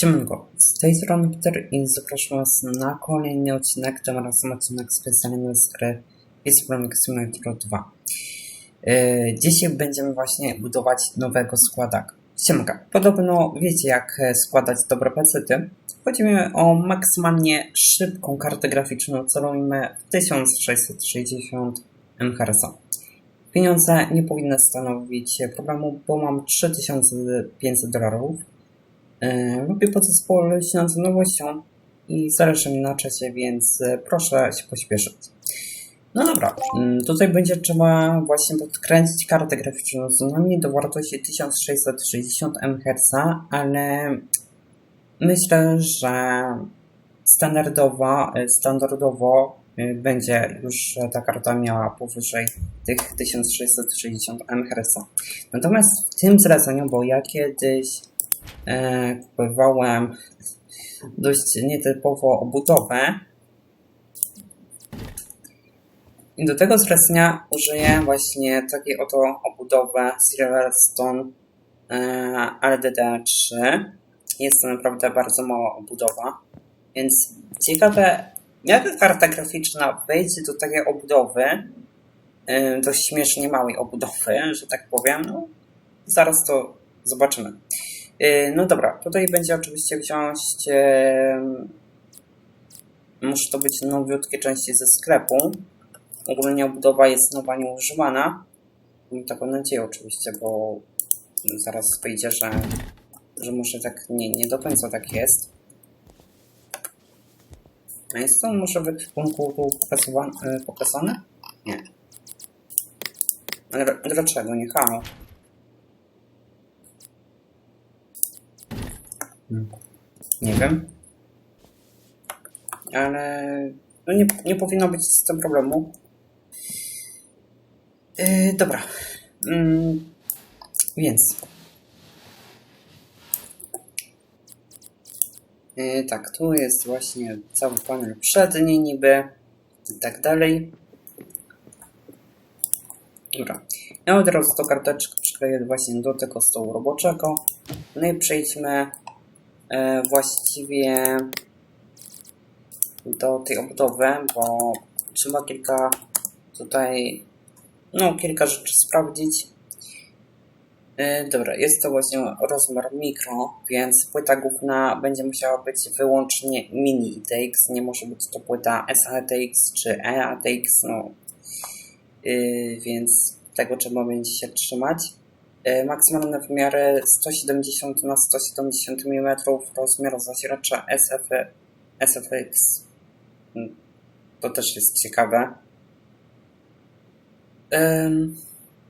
Siemanko, z tej strony Peter i zapraszam Was na kolejny odcinek, tym razem odcinek specjalny z gry Peacebronic Simulator 2. Yy, dzisiaj będziemy właśnie budować nowego składaka. Siemanko, podobno wiecie jak e, składać dobre pecety. Chodzi mi o maksymalnie szybką kartę graficzną, celujmy w 1660 MHz. Pieniądze nie powinny stanowić problemu, bo mam 3500 dolarów. E, Lubię podzespoły lśniące nowością i zależy mi na czasie, więc e, proszę się pośpieszyć. No dobra, mm, tutaj będzie trzeba właśnie podkręcić kartę graficzną co najmniej do wartości 1660 MHz, ale myślę, że standardowa, e, standardowo będzie już ta karta miała powyżej tych 1660 MHz. Natomiast w tym zleceniu, bo ja kiedyś kupowałem dość nietypowo obudowę. I do tego zlecenia użyję właśnie takiej oto obudowy Silverstone e, LDD3. Jest to naprawdę bardzo mała obudowa. Więc ciekawe, jaka karta graficzna wejdzie do takiej obudowy, e, dość śmiesznie małej obudowy, że tak powiem. No, zaraz to zobaczymy. Yy, No dobra, tutaj będzie oczywiście wziąć. em, Muszę to być nowiutkie części ze sklepu. Ogólnie obudowa jest nowa, nieużywana. Mam taką nadzieję oczywiście, bo zaraz wyjdzie, że, że może tak nie, nie do końca tak jest. A jest to może w ekwipunku tu pokazywa- e, pokazane? Nie. Dlaczego? Nie. Nie wiem. Ale no nie, nie powinno być z tym problemu. Yy, dobra. Mm, więc. Yy, tak, tu jest właśnie cały panel przedni niby i tak dalej. Dobra. Ja od razu tą karteczkę przykleję właśnie do tego stołu roboczego. No i przejdźmy właściwie do tej obudowy, bo trzeba kilka tutaj, no kilka rzeczy sprawdzić. E, dobra, jest to właśnie rozmiar mikro, więc płyta główna będzie musiała być wyłącznie mini ITX, nie może być to płyta SATX czy EATX, no Yy, więc tego trzeba będzie się trzymać. Yy, maksymalne wymiary 170 na 170 mm, rozmiar zasilacza SF, SFX. To też jest ciekawe.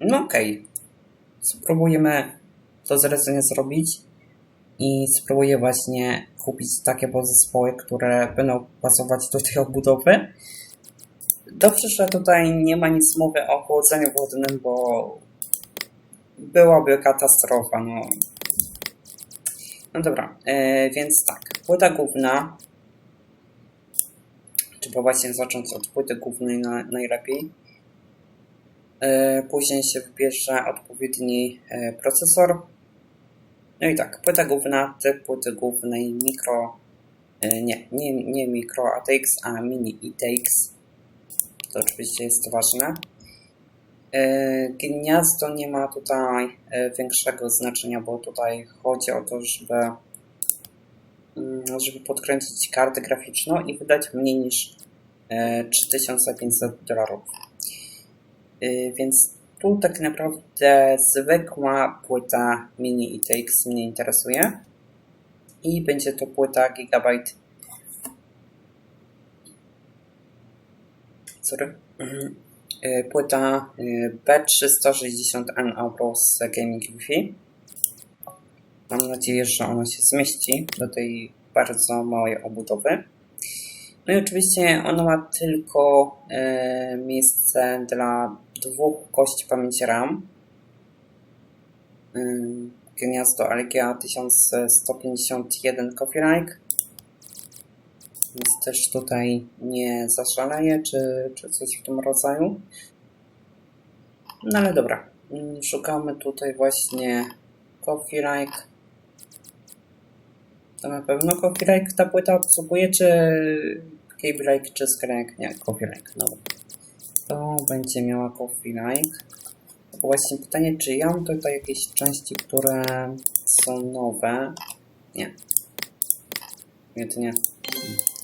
No okej. Spróbujemy to zlecenie zrobić i spróbuję właśnie kupić takie podzespoły, które będą pasować do tej obudowy. Dobrze, że tutaj nie ma nic mowy o chłodzeniu wodnym, bo byłaby katastrofa, no. No dobra, e, więc tak, płyta główna. Trzeba właśnie zacząć od płyty głównej na, najlepiej. E, później się wybierze odpowiedni e, procesor. No i tak, płyta główna, typ płyty głównej mikro, e, nie, nie, nie mikro ATX, a mini ITX to oczywiście jest ważne. E, Gniazdo nie ma tutaj e, większego znaczenia, bo tutaj chodzi o to, żeby, mm, żeby podkręcić kartę graficzną i wydać mniej niż e, 3500 dolarów. E, Więc tu tak naprawdę zwykła płyta mini ITX mnie interesuje i będzie to płyta Gigabyte sorry, Mhm. Płyta y, B360N Abrus Gaming Wi-Fi. Mam nadzieję, że ona się zmieści do tej bardzo małej obudowy. No i oczywiście ona ma tylko y, miejsce dla dwóch kości pamięci RAM. Gniazdo LGA 1151 Coffee Like więc też tutaj nie zaszaleję, czy, czy coś w tym rodzaju. No ale dobra, Mm, szukamy tutaj właśnie Coffee Like. To na pewno Copyright ta płyta obsługuje, czy Copyright, czy Skrek? Nie, Copyright, no. To będzie miała Copyright. To właśnie pytanie, czy ja mam tutaj jakieś części, które są nowe? Nie. Nie, to nie.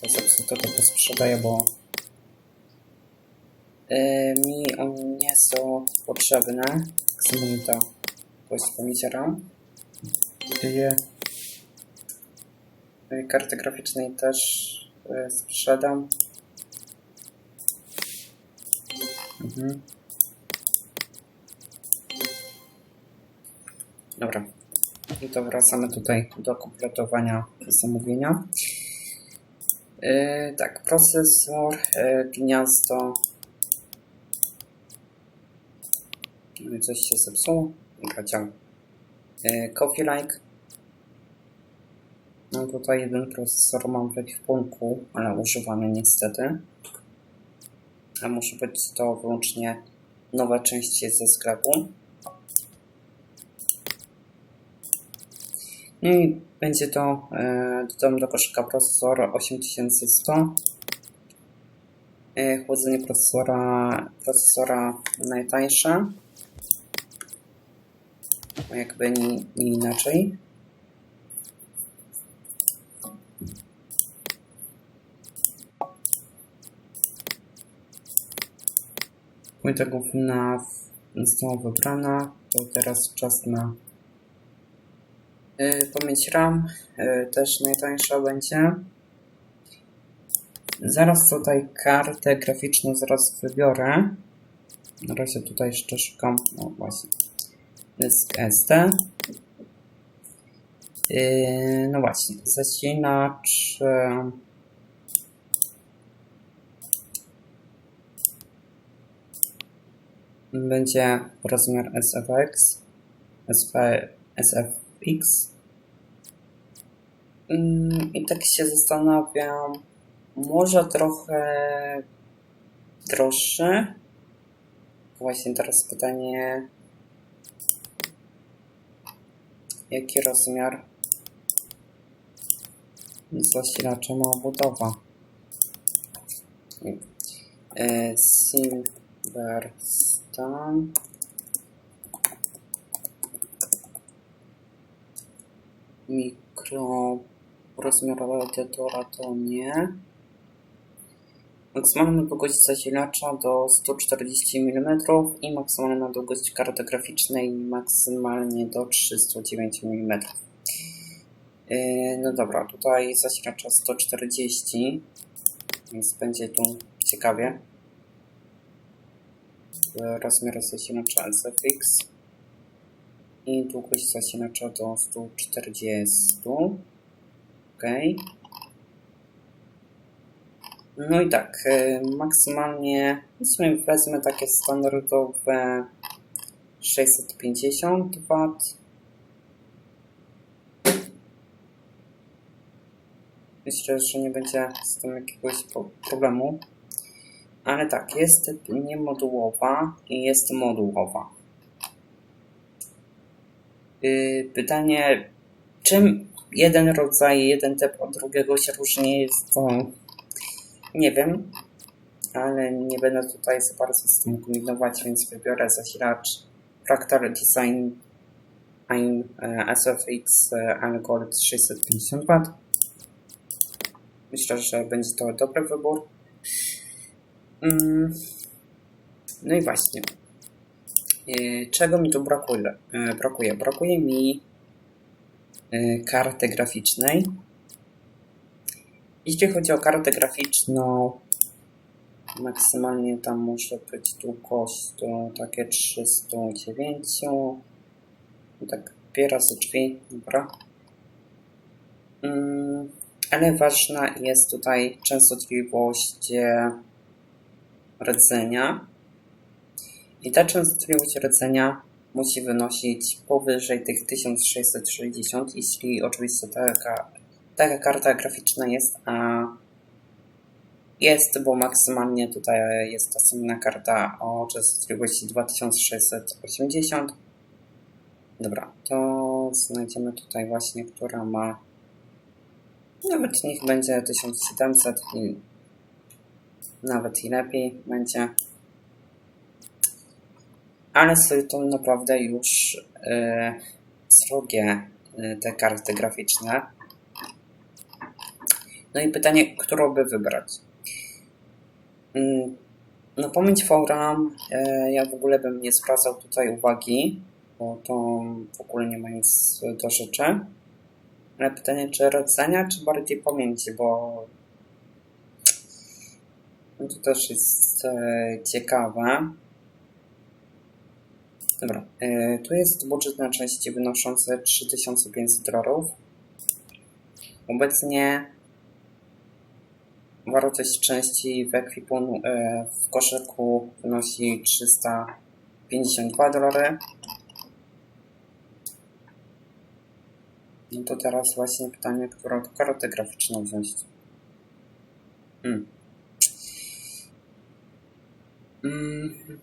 Jest zepsute, to posprzedaję, bo yy, mi one nie są potrzebne. Zmienię to jakoś pomiciera. Dwie yy, karty graficznej też yy, sprzedam. Mhm. Dobra. I to wracamy tutaj do kompletowania zamówienia. Yy, tak, procesor, yy, gniazdo. Yy, Coś się zepsuło. Działa. Yy, coffee like. No tutaj jeden procesor mam w ekwipunku, ale używany niestety. A muszę być to wyłącznie nowe części ze sklepu. No i będzie to, e, dodam do koszyka procesor 8100. E, chłodzenie procesora, procesora najtańsze. Jakby nie, nie inaczej. Płyta główna została wybrana. To teraz czas na pamięć RAM yy, też najtańsza będzie. Zaraz tutaj kartę graficzną zaraz wybiorę. Na razie tutaj jeszcze szukam. No właśnie. Dysk SD. Yy, no właśnie. Zasilacz. Yy, będzie rozmiar SFX. SP, SFX. Mm, I tak się zastanawiam, może trochę droższy. Właśnie teraz pytanie, jaki rozmiar zasilacza ma budowa? E, Silver Stan. Mikro rozmiar radiatora to nie. Maksymalna długość zasilacza do 140 mm i maksymalna długość karty graficznej maksymalnie do 309 mm. Yy, no dobra, tutaj zasilacza 140, więc będzie tu ciekawie. Yy, Rozmiar zasilacza SFX i długość zasilacza do 140. Ok. No i tak, e, maksymalnie w sumie wezmę takie standardowe 650 W. Myślę, że nie będzie z tym jakiegoś problemu. Ale tak, jest niemodułowa i jest modułowa. Yy, Pytanie, czym jeden rodzaj, jeden typ od drugiego się różni, to nie wiem, ale nie będę tutaj za bardzo z tym kombinować, więc wybiorę zasilacz Fractal Design AIM SFX e, Algorytm 650 W. Myślę, że będzie to dobry wybór. Mm. No i właśnie. E, Czego mi tu brakuje? E, Brakuje, brakuje mi e, karty graficznej. Jeśli chodzi o kartę graficzną, maksymalnie tam może być długość takie 309. No Tak, dwie razy drzwi, dobra. Mm, ale ważna jest tutaj częstotliwość rdzenia. I ta częstotliwość rdzenia musi wynosić powyżej tych 1660, jeśli oczywiście taka, taka karta graficzna jest, a jest, bo maksymalnie tutaj jest ta sumna karta o częstotliwości 2680. Dobra, to znajdziemy tutaj właśnie, która ma Nawet niech będzie 1700 i nawet i lepiej będzie. Ale są to naprawdę już e, srogie te karty graficzne. No i pytanie, którą by wybrać? Mm, No pamięć VRAM, e, ja w ogóle bym nie zwracał tutaj uwagi, bo to w ogóle nie ma nic do rzeczy. Ale pytanie, czy rdzenia, czy bardziej pamięci, bo to też jest e, ciekawe. Dobra, e, tu jest budżet na części wynoszący 3500 dolarów. Obecnie wartość części w ekwipunku e, w koszyku wynosi 352 dolary. No to teraz właśnie pytanie, którą kartę graficzną wziąć. Hmm. Mm.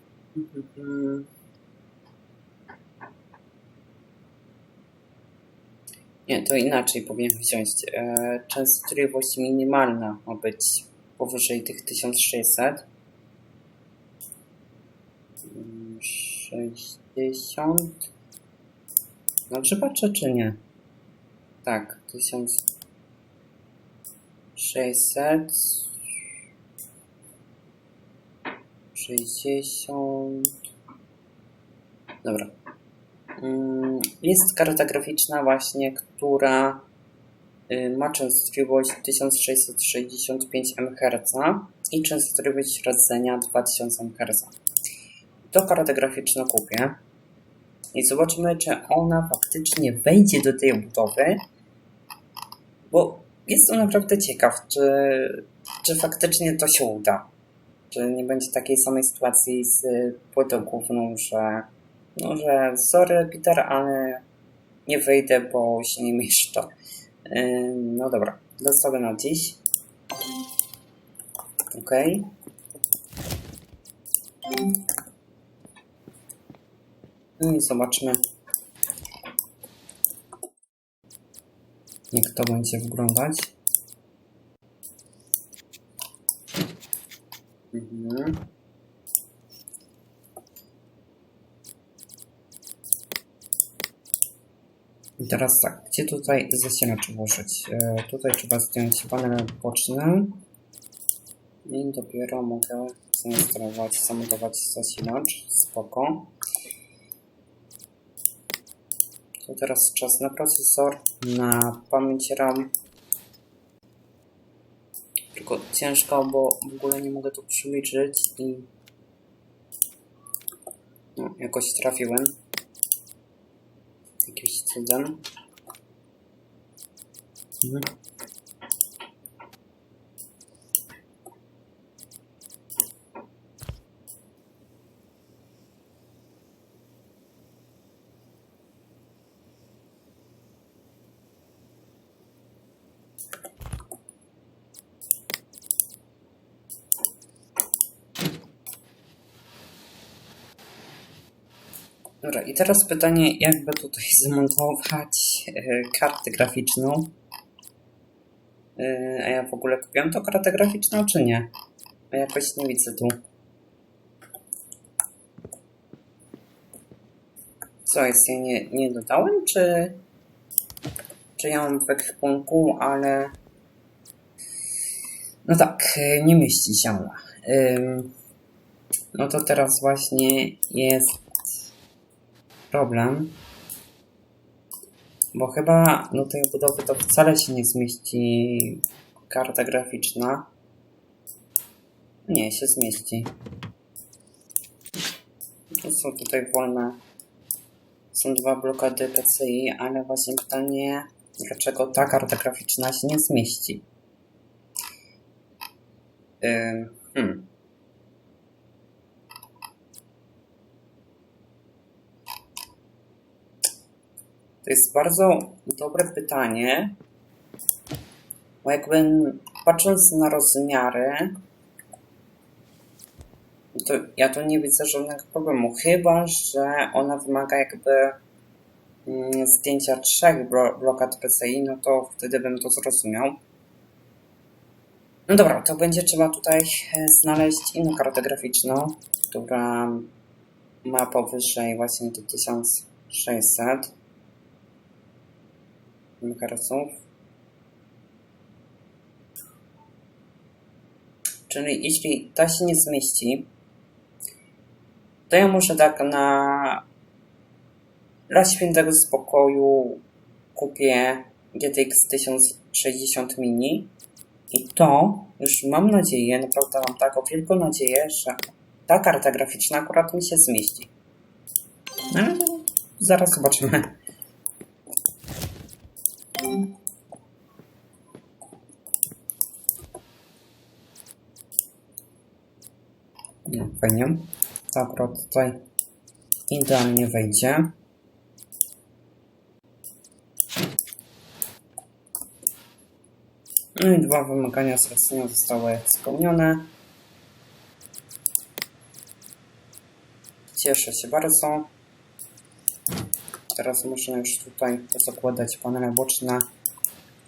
Nie, to inaczej powinien wziąć. E, częstotliwość minimalna ma być powyżej tych 1600. Mm, 60. Dobrze patrzę, czy nie? Tak, 1600. 60. Dobra. Mm, Jest karta graficzna właśnie, która y, ma częstotliwość 1665 MHz i częstotliwość rdzenia 2000 MHz. To kartę graficzną kupię i zobaczymy, czy ona faktycznie wejdzie do tej budowy, bo jest to naprawdę ciekaw, czy, czy faktycznie to się uda. Czy nie będzie takiej samej sytuacji z płytą główną, że no, że sorry Peter, ale nie wyjdę, bo się nie mieszczę. Yy, No dobra, zostawię na dziś. Ok. No i zobaczmy, jak to będzie wyglądać. Mhm. I teraz tak, gdzie tutaj zasilacz włożyć? E, tutaj trzeba zdjąć panel boczny i dopiero mogę zainstalować, zamontować zasilacz. Spoko. To teraz czas na procesor, na pamięć RAM. Tylko ciężko, bo w ogóle nie mogę tu przeliczyć i no, jakoś trafiłem 김치 된장 음. Dobra, i teraz pytanie, jakby tutaj zmontować e, kartę graficzną. E, a ja w ogóle kupiłem tą kartę graficzną, czy nie? A jakoś nie widzę tu. Co jest, ja nie, nie dodałem, czy... Czy ja mam w ekwipunku, ale... No tak, e, nie mieści się. Ym, No to teraz właśnie jest problem. Bo chyba do tej budowy to wcale się nie zmieści karta graficzna. Nie, się zmieści. To są tutaj wolne. Są dwa blokady PCI, ale właśnie pytanie, dlaczego ta karta graficzna się nie zmieści? Ym, hmm. To jest bardzo dobre pytanie, bo jakby patrząc na rozmiary, to ja tu nie widzę żadnego problemu, chyba że ona wymaga jakby mm, zdjęcia trzech blo- blokad PCI, no to wtedy bym to zrozumiał. No dobra, to będzie trzeba tutaj e, znaleźć inną kartę graficzną, która ma powyżej właśnie te 1600 Czyli jeśli ta się nie zmieści, to ja muszę tak na dla świętego spokoju kupię GTX 1060 mini i to już mam nadzieję, naprawdę mam taką wielką nadzieję, że ta karta graficzna akurat mi się zmieści. No, zaraz zobaczymy. Fajnie. To akurat tutaj idealnie wejdzie. No i dwa wymagania zlecenia zostały spełnione. Cieszę się bardzo. Teraz muszę już tutaj zakładać panele boczne.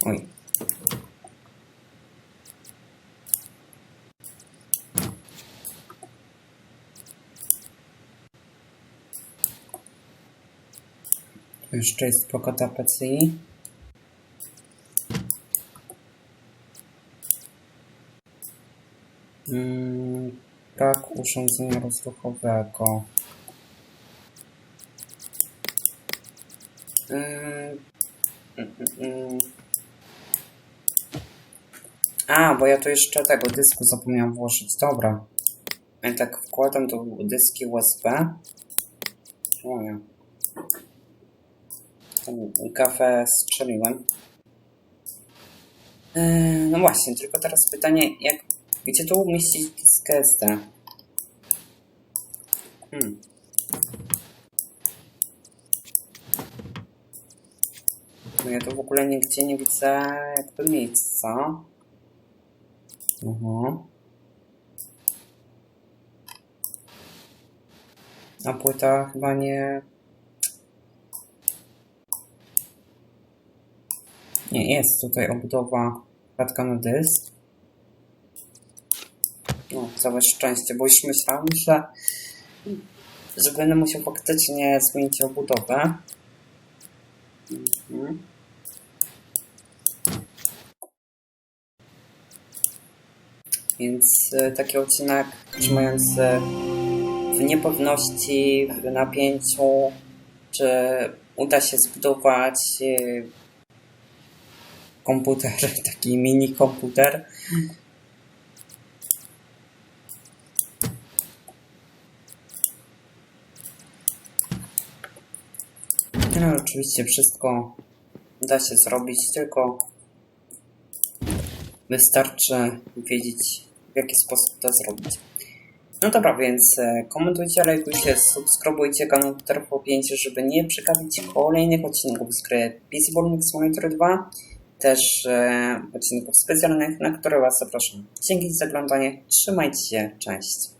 Oj. Jeszcze jest blokada PCI. Mm, brak urządzenia rozruchowego. Mm, mm, mm, mm. A, bo ja tu jeszcze tego dysku zapomniałam włożyć. Dobra. Ja tak wkładam do dyski USB. O ja. Kawę strzeliłem. Yy, no właśnie, tylko teraz pytanie, jak, gdzie tu umieścić SD? Hmm. No ja tu w ogóle nigdzie nie widzę jakby miejsca. Mhm. A płyta chyba nie... Nie, jest tutaj obudowa klatka na dysk. No, całe szczęście, bo już myślałem, że, że będę musiał faktycznie zmienić obudowę. Mhm. Więc e, taki odcinek trzymający w niepewności, w napięciu, czy uda się zbudować taki mini komputer. No, oczywiście wszystko da się zrobić, tylko wystarczy wiedzieć, w jaki sposób to zrobić. No dobra, więc e, komentujcie, lajkujcie, subskrybujcie kanał Terpo 5, żeby nie przegapić kolejnych odcinków z gry PC Ball Simulator 2, też e, odcinków specjalnych, na które Was zapraszam. Dzięki za oglądanie, trzymajcie się, cześć.